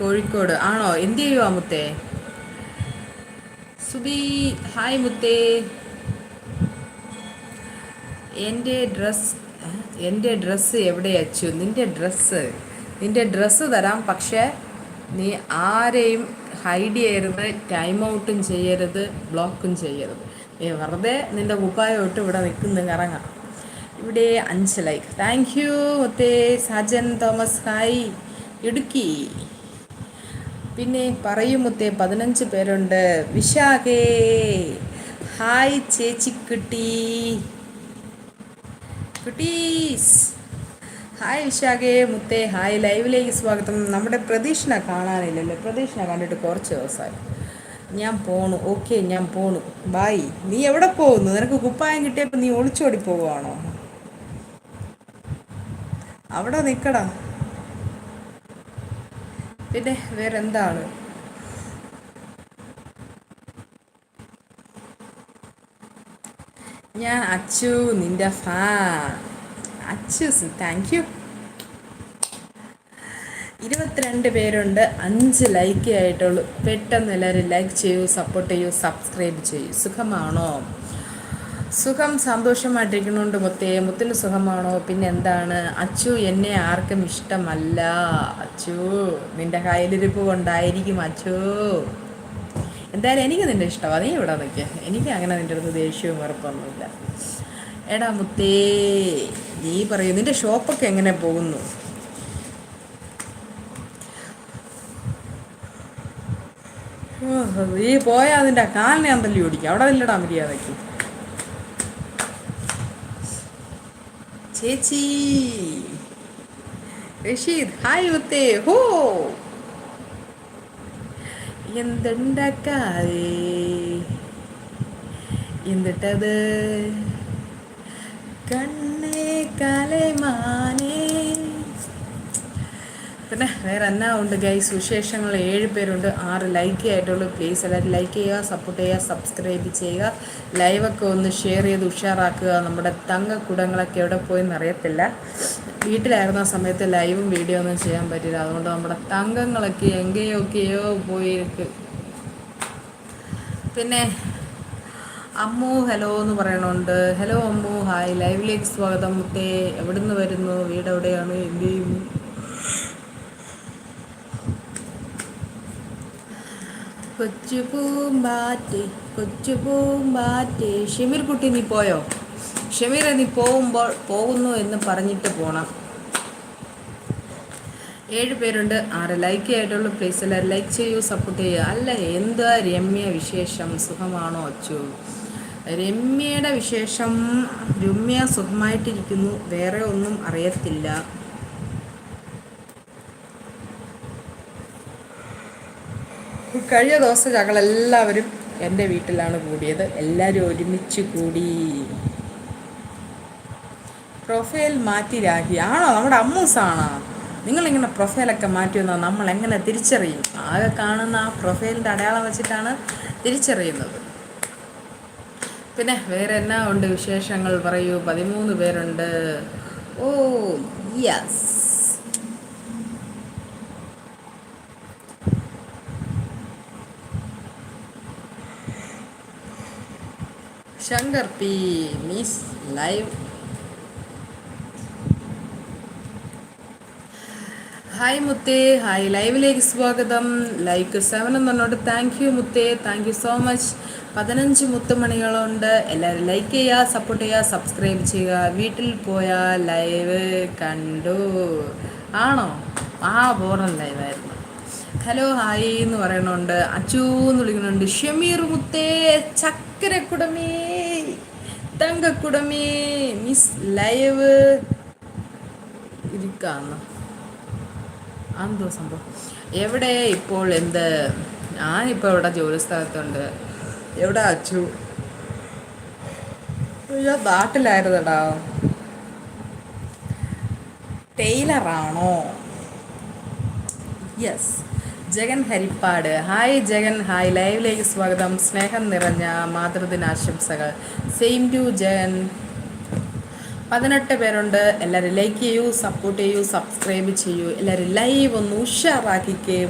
കോഴിക്കോട്. ആണോ? എന്ത് ചെയ്യുവാ മുത്തേ? സുബി ഹായ് മുത്തേ. എന്റെ ഡ്രസ് എന്റെ ഡ്രസ്സ് എവിടെ അച്ചു? നിന്റെ ഡ്രസ്സ്. നിന്റെ ഡ്രസ്സ് തരാം പക്ഷേ നീ ആരെയും ഹൈഡ് ചെയ്യരുത് ടൈം ഔട്ടും ചെയ്യരുത് ബ്ലോക്കും ചെയ്യരുത്. നീ വെറുതെ നിന്റെ കുപ്പായം ഇവിടെ നിൽക്കുന്നു ഇറങ്ങാം ഇവിടെ അഞ്ച് ലൈക്ക് താങ്ക് യു മുത്തേ. Sajan Thomas hi Idukki. പിന്നെ പറയും മുത്തേ പതിനഞ്ച് പേരുണ്ട്. വിശാഖേ. ഹായ് ചേച്ചി കുട്ടി. കുട്ടീസ്. ഹായ് വിശാഖേ മുത്തേ. ഹായ്. ലൈവിലേക്ക് സ്വാഗതം. നമ്മുടെ പ്രതീക്ഷണ കാണാനില്ലല്ലോ. പ്രതീക്ഷണ കണ്ടിട്ട് കുറച്ച് ദിവസമായി. ഞാൻ പോണു. ഓക്കെ ഞാൻ പോണു. ബായ്. നീ എവിടെ പോകുന്നു? നിനക്ക് കുപ്പായം കിട്ടിയപ്പോൾ നീ ഒളിച്ചോടി പോവുകയാണോ? അവിടെ നിൽക്കടാ പിന്നെ വേറെന്താണ്? ഞാൻ അച്ചു നിന്റെ ഫാൻ അച്ചു താങ്ക് യു ഇരുപത്തിരണ്ട് പേരുണ്ട്. അഞ്ച് ലൈക്ക് ആയിട്ടുള്ളൂ. പെട്ടെന്ന് എല്ലാവരും ലൈക്ക് ചെയ്യൂ സപ്പോർട്ട് ചെയ്യൂ സബ്സ്ക്രൈബ് ചെയ്യൂ. സുഖമാണോ? സുഖം സന്തോഷമായിട്ടിരിക്കുന്നുണ്ട് മുത്തേ മുത്തിന് സുഖമാണോ? പിന്നെ എന്താണ് അച്ചു എന്നെ ആർക്കും ഇഷ്ടമല്ല. അച്ചു നിന്റെ കയ്യിലിരിപ്പ് കൊണ്ടായിരിക്കും അച്ചു. എന്തായാലും എനിക്ക് നിന്റെ ഇഷ്ടമാണ് നീ ഇവിടെ നിൽക്കുക എനിക്ക് അങ്ങനെ നിന്റെ അടുത്ത് ദേഷ്യവും ഉറപ്പൊന്നുമില്ല എടാ മുത്തേ നീ പറയൂ നിന്റെ ഷോപ്പൊക്കെ എങ്ങനെ പോകുന്നു? നീ പോയാ നിന്റെ കാലിനെ അന്തല്ലി ഓടിക്കുക ഓടിക്കും. അവിടെ ഇല്ലടാ മര്യാദയ്ക്ക്. ചേച്ചി റഷീദ് ഹായ് മുത്തേ ഹോ എന്തുണ്ടാക്കാതെ എന്നിട്ടത് കണ്ണേ കലമാനേ പിന്നെ വേറെ എന്നാ ഉണ്ട് ഗൈസ് വിശേഷങ്ങൾ. ഏഴ് പേരുണ്ട്. ആറ് ലൈക്ക് ആയിട്ടുള്ളൂ. പ്ലീസ് എല്ലാവരും ലൈക്ക് ചെയ്യുക സപ്പോർട്ട് ചെയ്യുക സബ്സ്ക്രൈബ് ചെയ്യുക. ലൈവൊക്കെ ഒന്ന് ഷെയർ ചെയ്ത് ഉഷാറാക്കുക. നമ്മുടെ തങ്കക്കുടങ്ങളൊക്കെ എവിടെ പോയെന്ന് അറിയത്തില്ല. വീട്ടിലായിരുന്ന സമയത്ത് ലൈവും വീഡിയോ ഒന്നും ചെയ്യാൻ പറ്റില്ല അതുകൊണ്ട് നമ്മുടെ തങ്കങ്ങളൊക്കെ എങ്കെയൊക്കെയോ പോയിക്ക് പിന്നെ അമ്മു ഹലോ എന്ന് പറയണുണ്ട്. ഹലോ അമ്മു. ഹായ് ലൈവിലേക്ക് സ്വാഗതം. മുത്തേ എവിടുന്ന് വരുന്നു? വീട് എവിടെയാണ്? എന്ത് ചെയ്യുന്നു കൊച്ചു പൂമ്പാറ്റ് കൊച്ചു ഷമീർ കുട്ടി നീ പോയോ? ഷമീർ നീ പോകുമ്പോൾ പോകുന്നു എന്ന് പറഞ്ഞിട്ട് പോണം. ഏഴ് പേരുണ്ട്. ആറ് ലൈക്ക് ആയിട്ടുള്ളൂ. പ്ലീസ് എല്ലാവരും ലൈക്ക് ചെയ്യൂ സപ്പോർട്ട് ചെയ്യുക അല്ല എന്താ രമ്യ വിശേഷം? സുഖമാണോ അച്ചു? രമ്യയുടെ വിശേഷം രമ്യ സുഖമായിട്ടിരിക്കുന്നു. വേറെ ഒന്നും അറിയത്തില്ല. കഴിഞ്ഞ ദിവസം ഞങ്ങളെല്ലാവരും എന്റെ വീട്ടിലാണ് കൂടിയത്. എല്ലാവരും ഒരുമിച്ച് കൂടി. പ്രൊഫൈൽ മാറ്റി രാഹി. ആണോ? നമ്മുടെ അമ്മൂസാണോ? നിങ്ങളിങ്ങനെ പ്രൊഫൈലൊക്കെ മാറ്റി വന്നാൽ നമ്മൾ എങ്ങനെ തിരിച്ചറിയും? ആകെ കാണുന്ന ആ പ്രൊഫൈലിന്റെ അടയാളം വെച്ചിട്ടാണ് തിരിച്ചറിയുന്നത്. പിന്നെ വേറെ എന്നാ ഉണ്ട് വിശേഷങ്ങൾ? പറയൂ. പതിമൂന്ന് പേരുണ്ട്. ഓ yes Shankar P miss live hi മുത്തേ ഹായ് ലൈവിലേക്ക് സ്വാഗതം. ലൈക്ക് സെവൻ എന്ന് പറഞ്ഞോട്ട് താങ്ക് യു മുത്തേ താങ്ക് യു സോ മച്ച് പതിനഞ്ച് മുത്തുമണികളുണ്ട്. എല്ലാവരും ലൈക്ക് ചെയ്യുക സപ്പോർട്ട് ചെയ്യുക സബ്സ്ക്രൈബ് ചെയ്യുക. വീട്ടിൽ പോയാൽ ലൈവ് കണ്ടു. ആണോ? ആ ബോറൻ ലൈവായിരുന്നു ഹലോ ഹായ് എന്ന് പറയണുണ്ട് അച്ചു എന്ന് വിളിക്കുന്നുണ്ട്. ഷമീർ മുത്തേ ചക്കരക്കുടമേ തങ്കക്കുടമേ മിസ് ലൈവ് ഇരിക്കാന്ന് എന്തോ സംഭവം. എവിടെ ഇപ്പോൾ എന്ത്? ഞാനിപ്പോൾ ഇവിടെ ജോലി സ്ഥലത്തുണ്ട് എവിടെ അച്ചു? ഞാൻ നാട്ടിലായിരുന്നടാ. ടൈലറാണോ yes Jagan Harippad. Hi Jagan. Hi. ലൈവിലേക്ക് സ്വാഗതം. സ്നേഹം നിറഞ്ഞ മാതൃദിനാശംസകൾ. Same to Jagan. പതിനെട്ട് പേരുണ്ട്. എല്ലാവരും ലൈക്ക് ചെയ്യൂ സപ്പോർട്ട് ചെയ്യൂ സബ്സ്ക്രൈബ് ചെയ്യൂ. എല്ലാവരും ലൈവ് ഒന്ന് ഉഷാറാക്കിക്കേ.